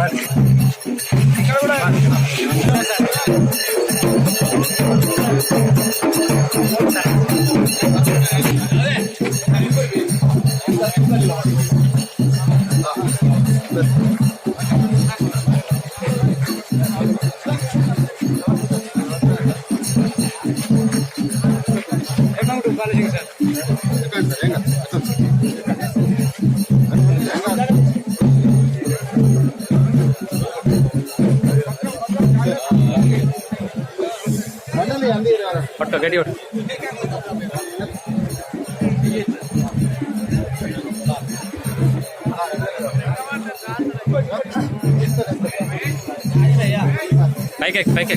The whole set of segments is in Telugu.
Vale. గట్టి పట్టు పైకి పైకి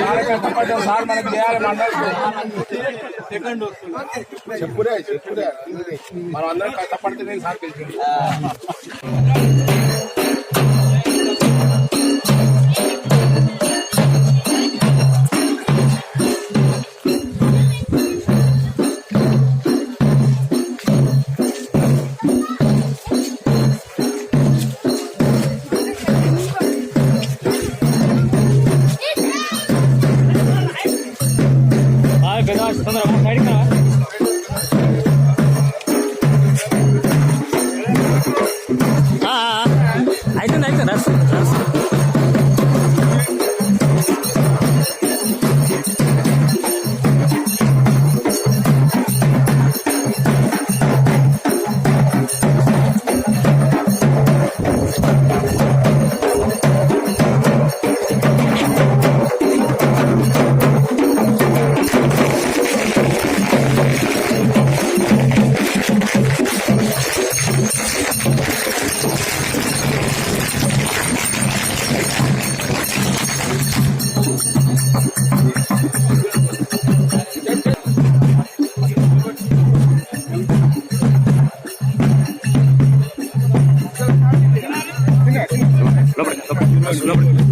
చాలా కష్టపడ్డాం సార్ మనకి చేయాలి చెప్పురే చెప్పురే మనం అందరం కష్టపడితేనే సార్ పిలిచింది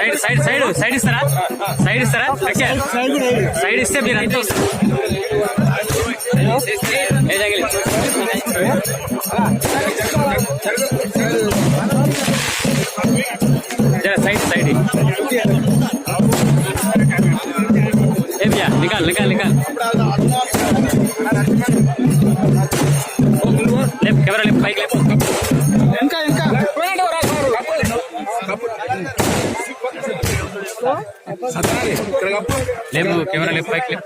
సైడ్ సైడ్ సైడ్ సైడ్ ఇస్తారా? సైడ్ ఇస్తారా? ఓకే. సైడ్ ఇస్తే మీరు అంతా వస్తారు. సైడ్ సైడ్ ఏ భయ్యా నికాల్ నికాల్ నికాల్. లేపు కెమెరా లేపు పైకి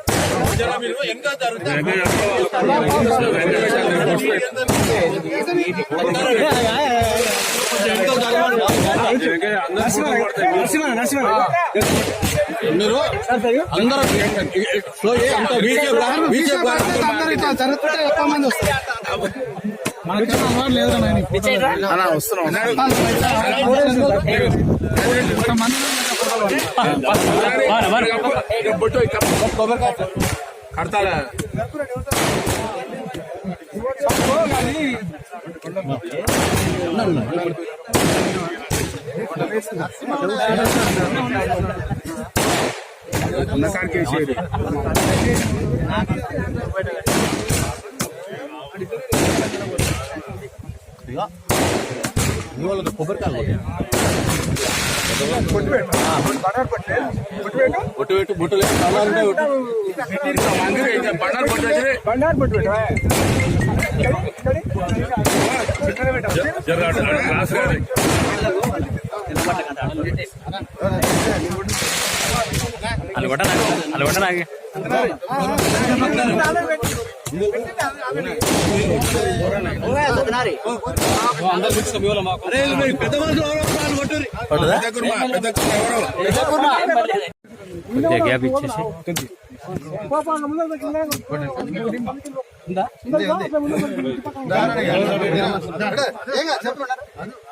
మీరు అందరూ జరుగుతుంటే ఎక్కువ మంది వస్తారు అలా వస్తున్నాం బాగా బాగా కడతారా బొట్టు మీ కొబ్బరికాయలు బొట్టుపెట్టు బొట్టు అలగొట్ట అలగొట్ట కొద్దిగా గ్యాప్ ఇచ్చేసి ఉందా ఉంది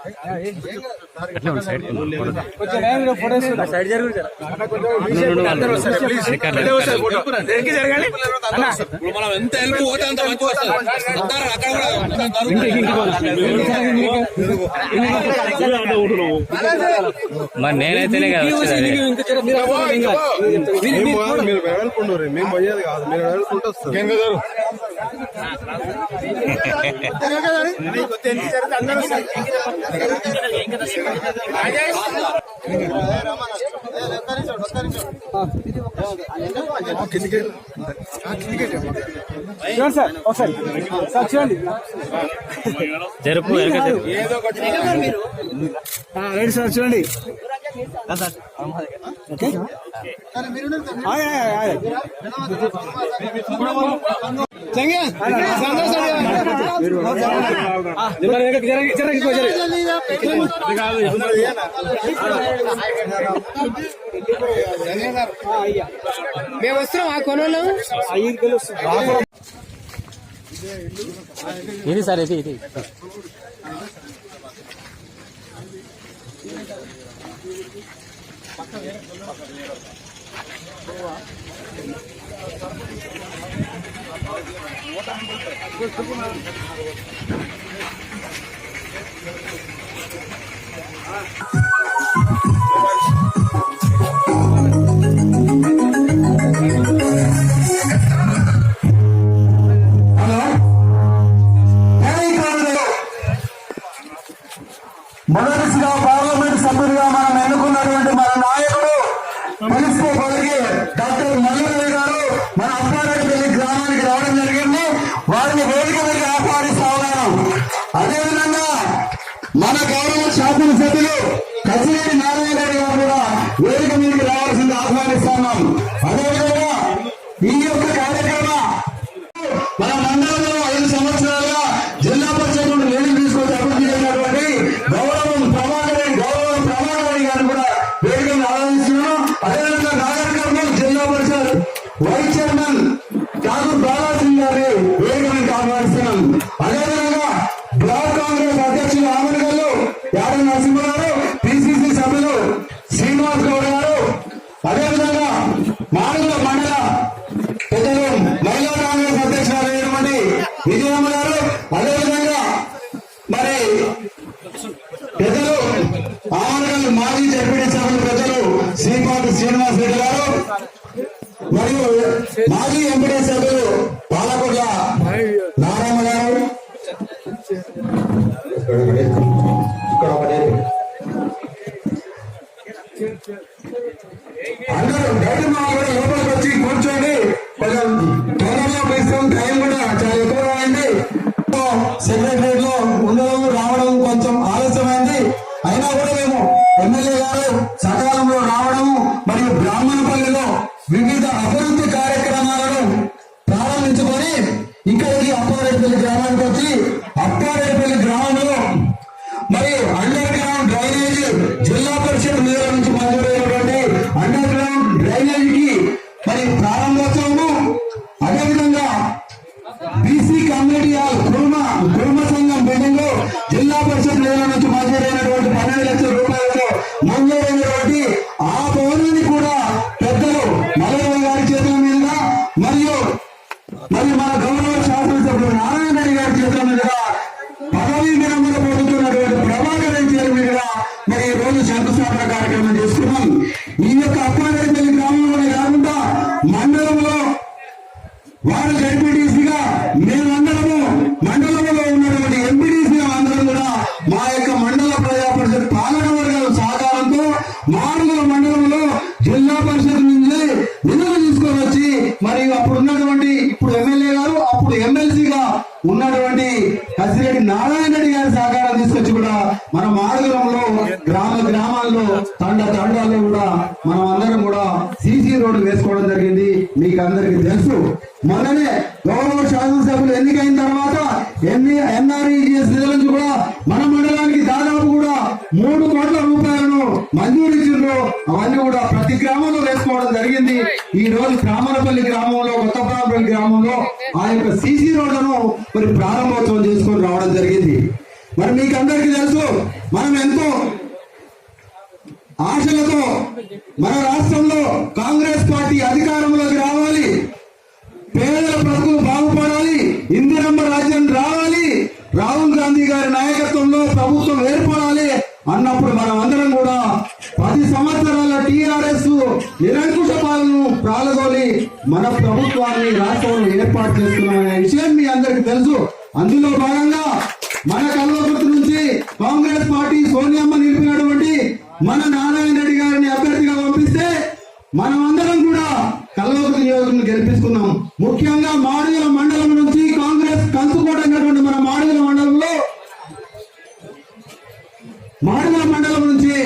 మనం ఎంత హెల్ప్ పోతే అంత మంచి వస్తుంది అందరూ అక్కడ కూడా మరి నేనైతేనే కదా. మీరు వెడల్పుండరు మేము పోయేది కాదు మీరు వెడల్పుంటే వస్తుంది జరుపు వెనక జరుపు. రైట్ సార్ చూడండి. ఓకే ఆగే, ఆగే, ఆగే. సంగే, సంగే, సంగే. ఆ, జర వెనక్కి, జర, జర ఇంకో జర. మేము వస్తున్నాం ఆ కొనలో ఇది సార్ ఇది ఇది 아. అందరూ పదవీ విరమణ పొందుతున్నటువంటి ప్రభాకర్ రెడ్డి చేతుల మీదుగా మరి ఈ రోజు శంకుస్థాపన కార్యక్రమం చేసుకున్నాం ఈ యొక్క అప్పారెడ్డిపల్లి గ్రామంలోనే కాకుండా మండలంలో వారు జడ్పీటీసీగా మేమందరము మండలంలో ఉన్నటువంటి ఎంపీటీసీ అందరం కూడా మా యొక్క మండల ప్రజా పరిషత్ పాలక వర్గాల సహకారంతో మారుమల మండలంలో జిల్లా పరిషత్ నుంచి నిధులు తీసుకొని వచ్చి మరియు అప్పుడు ఉన్నటువంటి ఇప్పుడు ఎమ్మెల్యే గారు అప్పుడు ఎమ్మెల్సీగా ఉన్నటువంటి కసిరెడ్డి నారాయణ రెడ్డి గారి సహకారం తీసుకొచ్చి కూడా మన మాడుగులంలో గ్రామ గ్రామాల్లో తండ తండాల్లో కూడా మనం అందరం కూడా సీసీ రోడ్డు వేసుకోవడం జరిగింది మీకు అందరికీ తెలుసు మొన్ననే గౌరవ శాసనసభ్యులు ఎన్నికైన తర్వాత ఎన్ని ఎన్ఆర్ఈజిఎస్ నిధుల నుంచి కూడా మన మండలానికి దాదాపు కూడా మూడు కోట్ల రూపాయలను మంజూరు ఇచ్చిండ్రు అవన్నీ కూడా ప్రతి గ్రామంలో వేసుకోవడం జరిగింది ఈ రోజు గ్రామనపల్లి గ్రామంలో కొత్తపల్లి గ్రామంలో ఆ యొక్క సీసీ రోడ్లను మరి ప్రారంభోత్సవం చేసుకొని రావడం జరిగింది. మరి మీకు అందరికీ తెలుసు మనం ఎంతో ఆశలతో మన రాష్ట్రంలో కాంగ్రెస్ పార్టీ అధికారంలోకి రావాలి. పేదల బ్రతుకులు బాగుపడాలి. ఇందిరమ్మ రాజ్యం రావాలి. రాహుల్ గాంధీ గారి నాయకత్వంలో ప్రభుత్వం ఏర్పడాలి అన్నప్పుడు మనం అందరం కూడా పది సంవత్సరాల టీఆర్ఎస్ నిరంకుశ పాలన ప్రాలగోలి మన ప్రభుత్వాన్ని రాష్ట్రంలో ఏర్పాటు చేస్తున్నామనే విషయం మీ అందరికి తెలుసు. అందులో భాగంగా మన కల్వకుర్తి నుంచి కాంగ్రెస్ పార్టీ సోనియమ్మ నిలిపినటువంటి మన నారాయణ రెడ్డి గారిని అభ్యర్థిగా పంపిస్తే మనం అందరం కూడా కల్వకుర్తి నియోజకవర్గం గెలిపించుకున్నాం ముఖ్యంగా మాడుగుల మండలం నుంచి కాంగ్రెస్ కంచుకోవడం మన మాడుగుల మండలంలో మాడుగుల మండలం నుంచి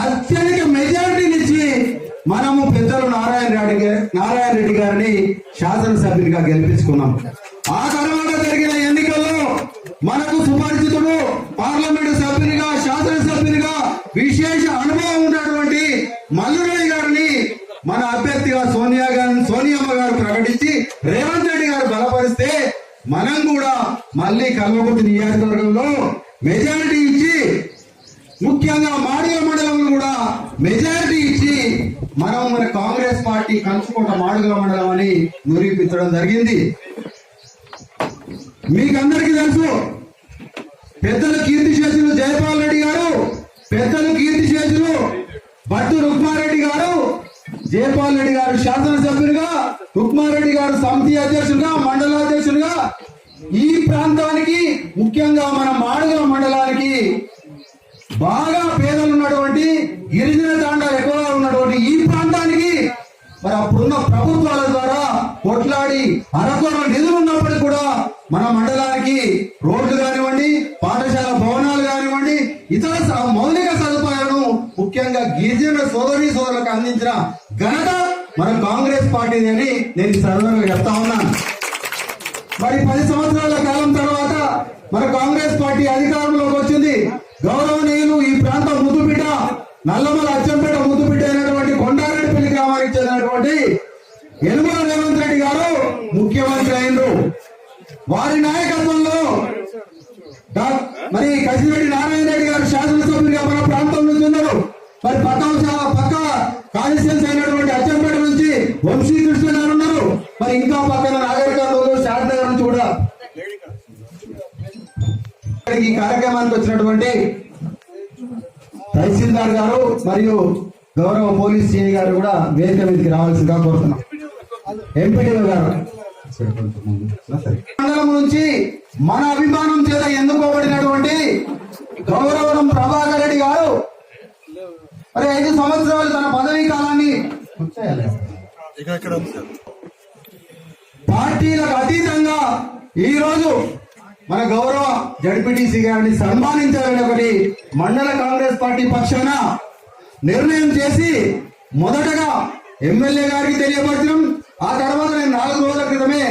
అత్యధిక మెజారిటీనిచ్చి మనము పెద్దలు నారాయణ రెడ్డి నారాయణ రెడ్డి గారిని శాసనసభ్యునిగా గెలిపించుకున్నాం. ఆ తర్వాత జరిగిన ఎన్నికల్లో మనకు సుపరిచితుడు పార్లమెంటు సభ్యునిగా శాసనసభ్యునిగా విశేష అనుభవం ఉన్నటువంటి మల్లురెడ్డి గారిని మన అభ్యర్థిగా సోనియా గారిని సోనియమ్మ గారు ప్రకటించి రేవంత్ రెడ్డి గారు బలపరిస్తే మనం కూడా మళ్ళీ కల్వకుర్తి నియోజకవర్గంలో మెజారిటీ ఇచ్చి ముఖ్యంగా మాడిగ మండలంలో కూడా మెజారిటీ ఇచ్చి మనం మన కాంగ్రెస్ పార్టీ కంచుకోట మాడుగుల మండలం అని నిరూపించడం జరిగింది. మీకందరికీ తెలుసు పెద్దలు కీర్తి శేషులు జయపాల్ రెడ్డి గారు పెద్దలు కీర్తి శేషులు భట్టు రుక్మారెడ్డి గారు జయపాల్ రెడ్డి గారు శాసనసభ్యులుగా రుక్మారెడ్డి గారు సమితి అధ్యక్షులుగా మండల అధ్యక్షులుగా ఈ ప్రాంతానికి ముఖ్యంగా మన మాడుగుల మండలానికి బాగా పేదలు ఉన్నటువంటి గిరిజన మరి అప్పుడున్న ప్రభుత్వాల ద్వారా కొట్లాడి అరకొర నిధులు ఉన్నప్పటికీ కూడా మన మండలానికి రోడ్లు కానివ్వండి పాఠశాల భవనాలు కానివ్వండి ఇతర మౌలిక సదుపాయాలను ముఖ్యంగా గిరిజన సోదరి సోదరులకు అందించిన ఘనత మన కాంగ్రెస్ పార్టీది అని నేను సర్వంగా చెప్తా ఉన్నాను. మరి పది సంవత్సరాల కాలం తర్వాత మన కాంగ్రెస్ పార్టీ అధికారంలోకి వచ్చింది. గౌరవనీయులు ఈ ప్రాంతం ముద్దుబిడ్డ నల్లమల అచ్చంపేట ముద్దు కాబట్టి చెందినటువంటి యనుమల రేవంత్ రెడ్డి గారు ముఖ్యమంత్రి అయినరు వారి నాయకత్వంలో మరి కసిరెడ్డి నారాయణ రెడ్డి గారు శాసనసభ్యులుగా మన ప్రాంతం నుంచి ఉన్నారు. మరి పక్క పక్క కాన్స్టిట్యూన్స్ అయినటువంటి అచ్చంపేట నుంచి వంశీకృష్ణ గారు ఉన్నారు. మరి ఇంకా పక్కన నాగరికర్నూలు శారద నుంచి కూడా. ఈ కార్యక్రమానికి వచ్చినటువంటి తహసీల్దార్ గారు మరియు గౌరవ పోలీస్ సీని గారు కూడా వేదిక మీదకి రావాల్సిందిగా కోరుతున్నాం. ఎంపీడీఓ గారు. మండలం నుంచి మన అభిమానం చేత ఎన్నుకోబడినటువంటి గౌరవం ప్రభాకర్ రెడ్డి గారు మరి ఐదు సంవత్సరాలు తన పదవీ కాలాన్ని పార్టీలకు అతీతంగా ఈ రోజు మన గౌరవ జడ్పీటీసీ గారిని సన్మానించాలని ఒకటి మండల కాంగ్రెస్ పార్టీ పక్షాన నిర్ణయం చేసి మొదటగా ఎమ్మెల్యే గారికి తెలియపరచడం ఆ తర్వాత నేను నాలుగు రోజుల క్రితమే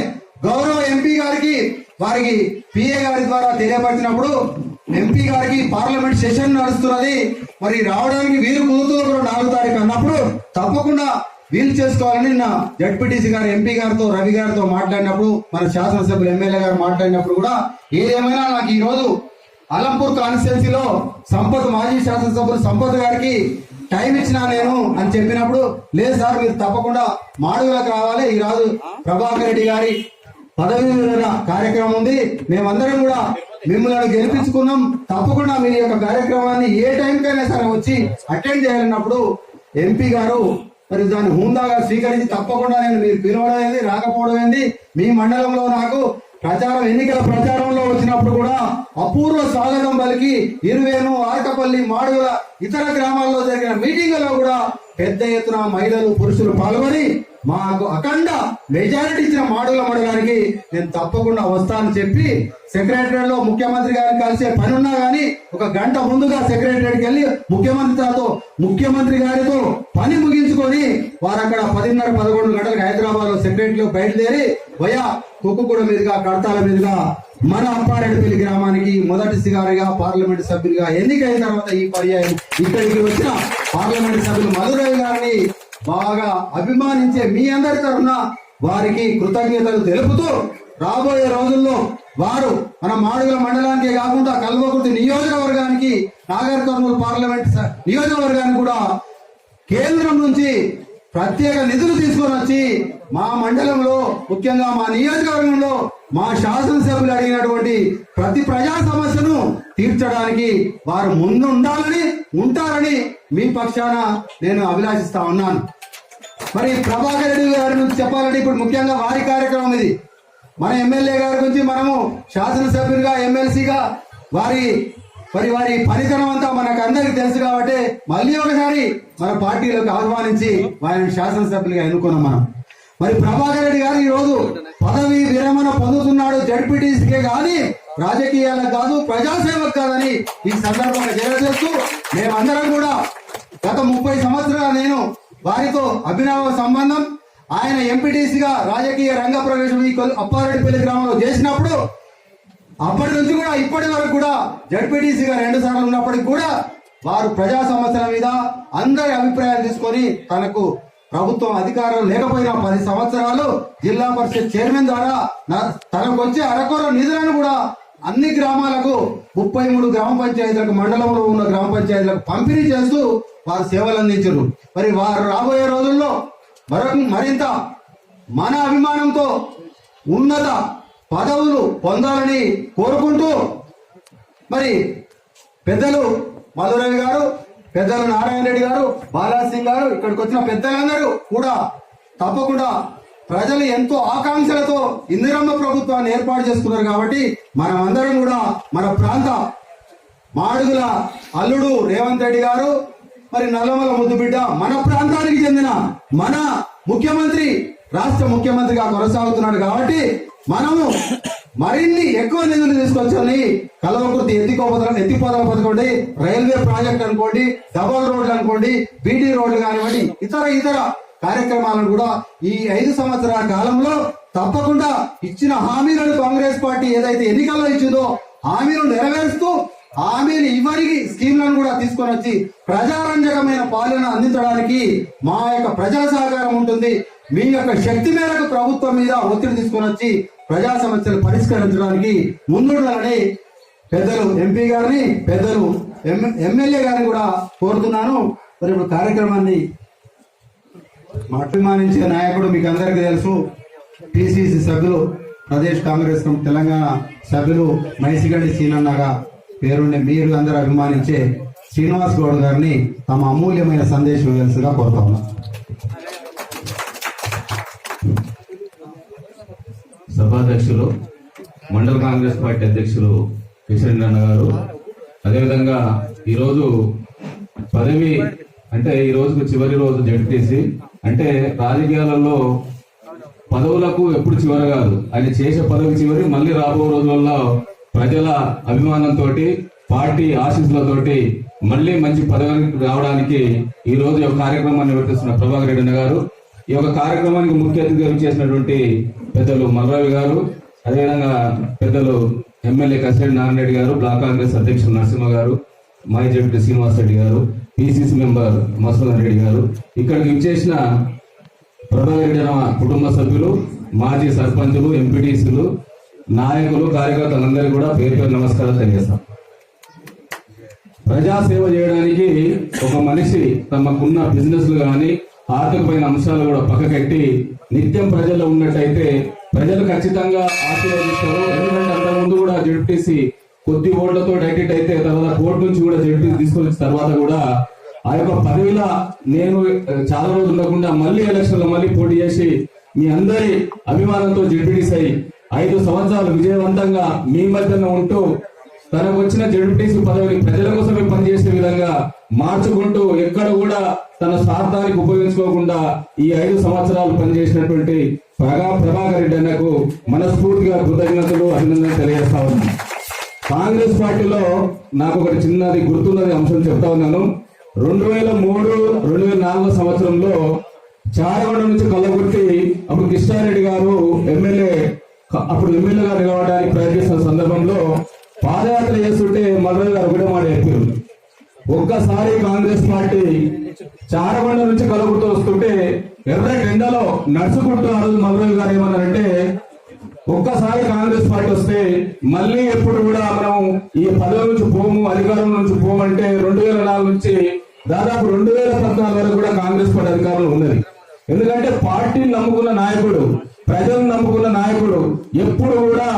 గౌరవ ఎంపీ గారికి వారికి పిఏ గారి ద్వారా తెలియపరిచినప్పుడు ఎంపీ గారికి పార్లమెంట్ సెషన్ నడుస్తున్నది. మరి రావడానికి వీలు కుదురుతూ నాలుగు తారీఖు అన్నప్పుడు తప్పకుండా వీలు చేసుకోవాలని నా జడ్పీటీసీ గారు ఎంపీ గారితో రవి గారితో మాట్లాడినప్పుడు మన శాసనసభ్యులు ఎమ్మెల్యే గారు మాట్లాడినప్పుడు కూడా ఏదేమైనా నాకు ఈ రోజు అలంపూర్ కాన్స్టిట్యున్సీలో సంపత్ మాజీ శాసనసభ్యులు సంపత్ గారికి టైం ఇచ్చినా నేను అని చెప్పినప్పుడు లేదు సార్ మీరు తప్పకుండా మాడుగులకు రావాలి. ఈ రాజు ప్రభాకర్ రెడ్డి గారి పదవి కార్యక్రమం ఉంది. మేమందరం కూడా మిమ్మల్ని గెలిపించుకున్నాం. తప్పకుండా మీ యొక్క కార్యక్రమాన్ని ఏ టైంకైనా సరే వచ్చి అటెండ్ చేయాలన్నప్పుడు ఎంపీ గారు మరి దాన్ని హుందాగా స్వీకరించి తప్పకుండా నేను మీరు పిలవడం రాకపోవడం ఏంది మీ మండలంలో నాకు ప్రచారం ఎన్నికల ప్రచారంలో వచ్చినప్పుడు కూడా అపూర్వ స్వాగతం పలికి ఇరువేను ఆటపల్లి మాడుగుల ఇతర గ్రామాల్లో జరిగిన మీటింగ్లో కూడా పెద్ద ఎత్తున మహిళలు పురుషులు పాల్గొని మాకు అఖండ మెజారిటీ ఇచ్చిన మాడుగుల మండలానికి నేను తప్పకుండా వస్తానని చెప్పి సెక్రటరీ లో ముఖ్యమంత్రి గారిని కలిసే పని ఉన్నా గానీ ఒక గంట ముందుగా సెక్రటరీకి వెళ్ళి ముఖ్యమంత్రితో ముఖ్యమంత్రి గారితో పని ముగించుకొని వారు అక్కడ పదిన్నర పదకొండు గంటలకు హైదరాబాద్లో సెక్రటరీలో బయలుదేరి వయా కుక్కుగూడ మీదుగా కడతాల మీదుగా మన అప్పారెడ్డిపల్లి గ్రామానికి మొదటి సిగారిగా పార్లమెంట్ సభ్యులుగా ఎన్నికైన తర్వాత ఈ పర్యాయం ఇక్కడికి వచ్చిన పార్లమెంట్ సభ్యులు మధురవి గారిని బాగా అభిమానించే మీ అందరి తరఫున వారికి కృతజ్ఞతలు తెలుపుతూ రాబోయే రోజుల్లో వారు మన మాడుగుల మండలానికే కాకుండా కల్వకుర్తి నియోజకవర్గానికి నాగర్ కర్నూలు పార్లమెంట్ నియోజకవర్గానికి కూడా కేంద్రం నుంచి ప్రత్యేక నిధులు తీసుకొని వచ్చి మా మండలంలో ముఖ్యంగా మా నియోజకవర్గంలో మా శాసనసభ్యులు అడిగినటువంటి ప్రతి ప్రజా సమస్యను తీర్చడానికి వారు ముందు ఉండాలని ఉంటారని మీ పక్షాన నేను అభిలాషిస్తా ఉన్నాను. మరి ప్రభాకర్ రెడ్డి గారి నుంచి చెప్పాలంటే ఇప్పుడు ముఖ్యంగా వారి కార్యక్రమం ఇది. మన ఎమ్మెల్యే గారి గురించి మనము శాసనసభ్యులుగా ఎమ్మెల్సీగా వారి మరి వారి పనితనం అంతా మనకు అందరికి తెలుసు కాబట్టి మళ్ళీ ఒకసారి మన పార్టీలోకి ఆహ్వానించి వారిని శాసనసభ్యులుగా ఎన్నుకున్నాం మనం. మరి ప్రభాకర్ రెడ్డి గారు ఈ రోజు పదవి విరమణ పొందుతున్నాడు జడ్పీటీసీకే కానీ రాజకీయాలకు కాదు ప్రజాసేవకు కాదని ఈ సందర్భంగా తెలియజేస్తూ మేమందరం కూడా గత ముప్పై సంవత్సరాలు నేను వారితో అభినవ సంబంధం ఆయన ఎంపీటీసీగా రాజకీయ రంగ ప్రవేశం ఈ కొల్- అప్పారెడ్డిపల్లి గ్రామంలో చేసినప్పుడు అప్పటి నుంచి కూడా ఇప్పటి వరకు కూడా జడ్పీటీసీగా రెండు సార్లు ఉన్నప్పటికి కూడా వారు ప్రజా సమస్యల మీద అందరి అభిప్రాయాలు తీసుకొని తనకు ప్రభుత్వం అధికారం లేకపోయినా పది సంవత్సరాలు జిల్లా పరిషత్ చైర్మన్ ద్వారా తనకు వచ్చే అరకొర నిధులను కూడా అన్ని గ్రామాలకు ముప్పై మూడు గ్రామ పంచాయతీలకు మండలంలో ఉన్న గ్రామ పంచాయతీలకు పంపిణీ చేస్తూ వారు సేవలు అందించారు. మరి వారు రాబోయే రోజుల్లో మరొక మరింత మన అభిమానంతో ఉన్నత పదవులు పొందాలని కోరుకుంటూ మరి పెద్దలు మధురవి గారు పెద్దలు నారాయణ రెడ్డి గారు బాలాసింగ్ గారు ఇక్కడికి వచ్చిన పెద్దలందరూ కూడా తప్పకుండా ప్రజలు ఎంతో ఆకాంక్షలతో ఇందిరమ్మ ప్రభుత్వాన్ని ఏర్పాటు చేసుకున్నారు కాబట్టి మనం అందరం కూడా మన ప్రాంత మాడుగుల అల్లుడు రేవంత్ రెడ్డి గారు మరి నల్లమల ముద్దుబిడ్డ మన ప్రాంతానికి చెందిన మన ముఖ్యమంత్రి రాష్ట్ర ముఖ్యమంత్రిగా కొనసాగుతున్నాడు కాబట్టి మనము మరిన్ని ఎక్కువ నిధులు తీసుకొచ్చాని కలవకృతి ఎత్తికోపదలం ఎత్తిపోతల పథకండి రైల్వే ప్రాజెక్ట్ అనుకోండి డబల్ రోడ్లు అనుకోండి బీటీ రోడ్లు కానివ్వండి ఇతర ఇతర కార్యక్రమాలను కూడా ఈ ఐదు సంవత్సరాల కాలంలో తప్పకుండా ఇచ్చిన హామీలను కాంగ్రెస్ పార్టీ ఏదైతే ఎన్నికల్లో ఇచ్చిందో హామీలు నెరవేరుస్తూ హామీలు ఇవ్వరికి స్కీమ్లను కూడా తీసుకొని వచ్చి ప్రజారంజకమైన పాలన అందించడానికి మా యొక్క ప్రజా సహకారం ఉంటుంది. మీ యొక్క శక్తి మేరకు ప్రభుత్వం మీద ఒత్తిడి తీసుకొని వచ్చి ప్రజా సమస్యలు పరిష్కరించడానికి ముందుండాలని పెద్దలు ఎంపీ గారిని పెద్దలు ఎమ్మెల్యే గారిని కూడా కోరుతున్నాను. మరి ఇప్పుడు కార్యక్రమాన్ని అభిమానించే నాయకుడు మీకు అందరికీ తెలుసు. పిసిసి సభ్యులు ప్రదేశ్ కాంగ్రెస్ తెలంగాణ సభ్యులు మైసిగడ్డి సీనన్నగా పేరుండే మీరు అందరూ అభిమానించే శ్రీనివాస్ గౌడ్ గారిని తమ అమూల్యమైన సందేశం తెలుసుగా కోరుతా సభాధ్యక్షులు మండల కాంగ్రెస్ పార్టీ అధ్యక్షులు కిషన్ అన్న గారు. అదేవిధంగా ఈరోజు పదవి అంటే ఈ రోజుకు చివరి రోజు జడ్పీసీ. అంటే రాజకీయాలలో పదవులకు ఎప్పుడు చివరి కాదు. ఆయన చేసే పదవి చివరి మళ్ళీ రాబో రోజులలో ప్రజల అభిమానంతో పార్టీ ఆశీస్సులతోటి మళ్ళీ మంచి పదవి రావడానికి ఈ రోజు యొక్క కార్యక్రమాన్ని నిర్వర్తిస్తున్న ప్రభాకర్ రెడ్డి అన్న గారు. ఈ యొక్క కార్యక్రమానికి ముఖ్య అతిథిగా చేసినటువంటి పెద్దలు మల్రావి గారు అదేవిధంగా పెద్దలు ఎమ్మెల్యే కసిరెడ్డి నారాయణ గారు బ్లాక్ కాంగ్రెస్ అధ్యక్షులు నరసింహ గారు మాజీ జడ్పీ శ్రీనివాస్ రెడ్డి గారు పిసిసి మెంబర్ మసూదన్ రెడ్డి గారు. ఇక్కడికి ఇచ్చేసిన ప్రధాన రెడ్డి కుటుంబ సభ్యులు మాజీ సర్పంచులు ఎంపీటీసీలు నాయకులు కార్యకర్తలందరికీ కూడా పేరు పేరు నమస్కారాలు తెలియజేస్తాం. ప్రజాసేవ చేయడానికి ఒక మనిషి తమకున్న బిజినెస్లు కానీ ఆర్థికమైన అంశాలు కూడా పక్కకెట్టి నిత్యం ప్రజల్లో ఉన్నట్టయితే ప్రజలు ఖచ్చితంగా ఆశీర్వదిస్తారు. ఎందుకంటే అంతకుముందు కూడా జడ్పీసీ కొద్ది ఓట్లతో డైటెట్ అయితే తర్వాత కోర్టు నుంచి కూడా జడ్పీ తీసుకొచ్చిన తర్వాత కూడా ఆ యొక్క పదవిలో నేను చాలా రోజులు ఉండకుండా మళ్ళీ ఎలక్షన్లో మళ్ళీ పోటీ చేసి మీ అందరి అభిమానంతో జడ్పీటీసీ అయి ఐదు సంవత్సరాలు విజయవంతంగా మీ మధ్యన ఉంటూ తనకు వచ్చిన జడ్పీటీసీ పదవిని ప్రజల కోసమే పనిచేసే విధంగా మార్చుకుంటూ ఎక్కడ కూడా తన స్వార్థానికి ఉపయోగించుకోకుండా ఈ ఐదు సంవత్సరాలు పనిచేసినటువంటి ప్రగా ప్రభాకర్ రెడ్డి అన్నకు మనస్ఫూర్తిగా కృతజ్ఞతలు అభినందనలు తెలియజేస్తా ఉన్నాను. కాంగ్రెస్ పార్టీలో నాకు ఒకటి చిన్నది గుర్తున్నది అంశం చెప్తా ఉన్నాను. రెండు వేల మూడు రెండు వేల నాలుగో సంవత్సరంలో చారగొండ నుంచి కల్లగుర్తి అప్పుడు కృష్ణారెడ్డి గారు ఎమ్మెల్యే అప్పుడు ఎమ్మెల్యే గారు కావడానికి ప్రయత్నిస్తున్న సందర్భంలో పాదయాత్ర చేస్తుంటే మల్లయ్య గారు ఒకటే మాట చెప్పారు. ఒక్కసారి కాంగ్రెస్ పార్టీ చారబండ నుంచి కలుగుతూ వస్తుంటే ఎర్ర ఎండలో నడుచుకుంటూ ఆ రోజు మల్లయ్య గారు ఏమన్నారంటే ఒక్కసారి కాంగ్రెస్ పార్టీ వస్తే మళ్ళీ ఎప్పుడు కూడా మనం ఈ పదవి నుంచి పోము అధికారం నుంచి పోమంటే రెండు వేల నాలుగు నుంచి దాదాపు రెండు వేల పద్నాలుగు వరకు కూడా కాంగ్రెస్ పార్టీ అధికారంలో ఉన్నది. ఎందుకంటే పార్టీని నమ్ముకున్న నాయకుడు ప్రజలను నమ్ముకున్న నాయకుడు ఎప్పుడు కూడా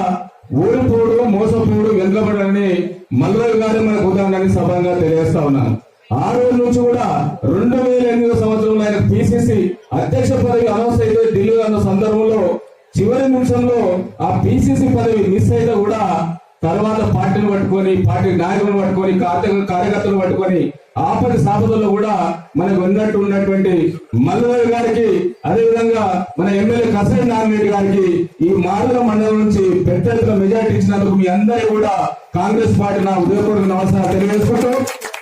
ఓడిపోడు మోసపోడు వెనుకబడని మల్లయ్య గారు మనకు ఉదాహరణని సభంగా తెలియజేస్తా ఉన్నాను. ఆ రోజు నుంచి కూడా రెండు వేల ఎనిమిదో సంవత్సరంలో ఆయన పిసిసి అధ్యక్ష పదవి అనౌన్స్ అయితే ఢిల్లీలో అన్న సందర్భంలో చివరి నిమిషంలో ఆ పిసిసి పదవి మిస్ అయితే కూడా తర్వాత పార్టీలు పట్టుకొని పార్టీ నాయకులను పట్టుకొని కార్యకర్తలు పట్టుకొని ఆపద సాపదల్లో కూడా మనకు ఉన్నట్టు ఉన్నటువంటి మల్లయ్య గారికి అదే విధంగా మన ఎమ్మెల్యే కసరి నారాయణ గారికి ఈ మాడుల మండలం నుంచి పెద్ద మెజార్టీ ఇచ్చినందుకు మీ అందరూ కూడా కాంగ్రెస్ పార్టీ నా ఉదయపూర్వక నమస్కారం తెలియజేసుకుంటూ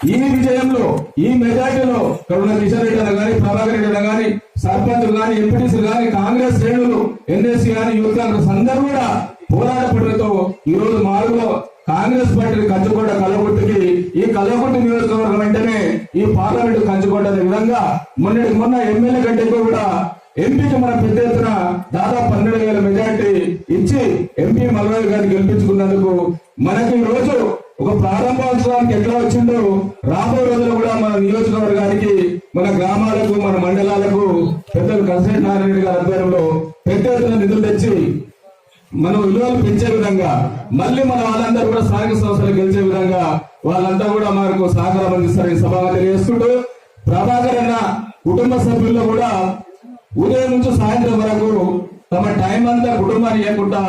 ఈ విజయంలో ఈ మెజార్టీలో కరుణ కిషన్ రెడ్డి అన్న గాని ప్రభాకర్ రెడ్డి అన్న గాని సర్పంచులు గాని ఎంపీటీసీలు గాని కాంగ్రెస్ శ్రేణులు ఎన్ఎస్సీ గాని యూత్ కాంగ్రెస్ అందరూ కూడా పోరాట పట్టులతో ఈ రోజు మారులో కాంగ్రెస్ పార్టీ కంచుకోట కల్లగుట్టుకి ఈ కల్లగుట్టు నియోజకవర్గం వెంటనే ఈ పార్లమెంట్ కంచుకోట అనే విధంగా మొన్నటి మొన్న ఎమ్మెల్యే కంటే ఎక్కువ కూడా ఎంపీకి మన పెద్ద ఎత్తున దాదాపు పన్నెండు వేల మెజార్టీ ఇచ్చి ఎంపీ మల్లారావు గారిని గెలిపించుకున్నందుకు మనకి ఈ రోజు ఒక ప్రారంభోత్సవానికి ఎట్లా వచ్చిందో రాబోయే రోజులు కూడా మన నియోజకవర్గానికి మన గ్రామాలకు మన మండలాలకు పెద్దలు కన్సల్ట్ నారాయణ గారి ఆధ్వర్యంలో మనం విలువలు పెంచే విధంగా మళ్ళీ మన వాళ్ళందరూ కూడా స్థానిక సంస్థలు గెలిచే విధంగా వాళ్ళంతా కూడా మనకు సహకారం అందిస్తారని సభగా తెలియజేస్తుంటూ ప్రభాకర్ అన్న కుటుంబ సభ్యుల్లో కూడా ఉదయం నుంచి సాయంత్రం వరకు తమ టైం అంతా కుటుంబాన్ని ఇవ్వకుండా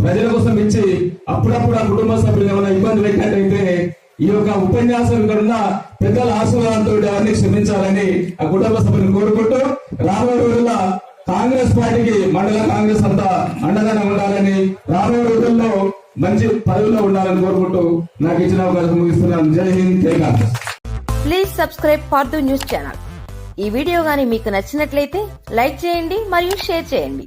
ప్రజల కోసం ఇచ్చి అప్పుడప్పుడు ఆ కుటుంబ సభ్యులు ఏమైనా ఇబ్బంది పెట్టినట్టయితే ఈ యొక్క ఉపన్యాసం ఇక్కడ ఉన్న పెద్దల ఆశీర్వాదంతో అవన్నీ క్షమించాలని ఆ కుటుంబ సభ్యులు కోరుకుంటూ రాబోయే రోజుల్లో కాంగ్రెస్ పార్టీకి మండల కాంగ్రెస్ అంతా అండగా ఉండాలని రాబోయే రోజుల్లో మంచి పదవిలో ఉండాలని కోరుకుంటూ నాకు ఇచ్చిన అవకాశం ముగిస్తున్నాను. Jai Hind Jai Congress. Please subscribe for news channel ఈ వీడియో గాని మీకు నచ్చినట్లయితే లైక్ చేయండి మరియు షేర్ చేయండి.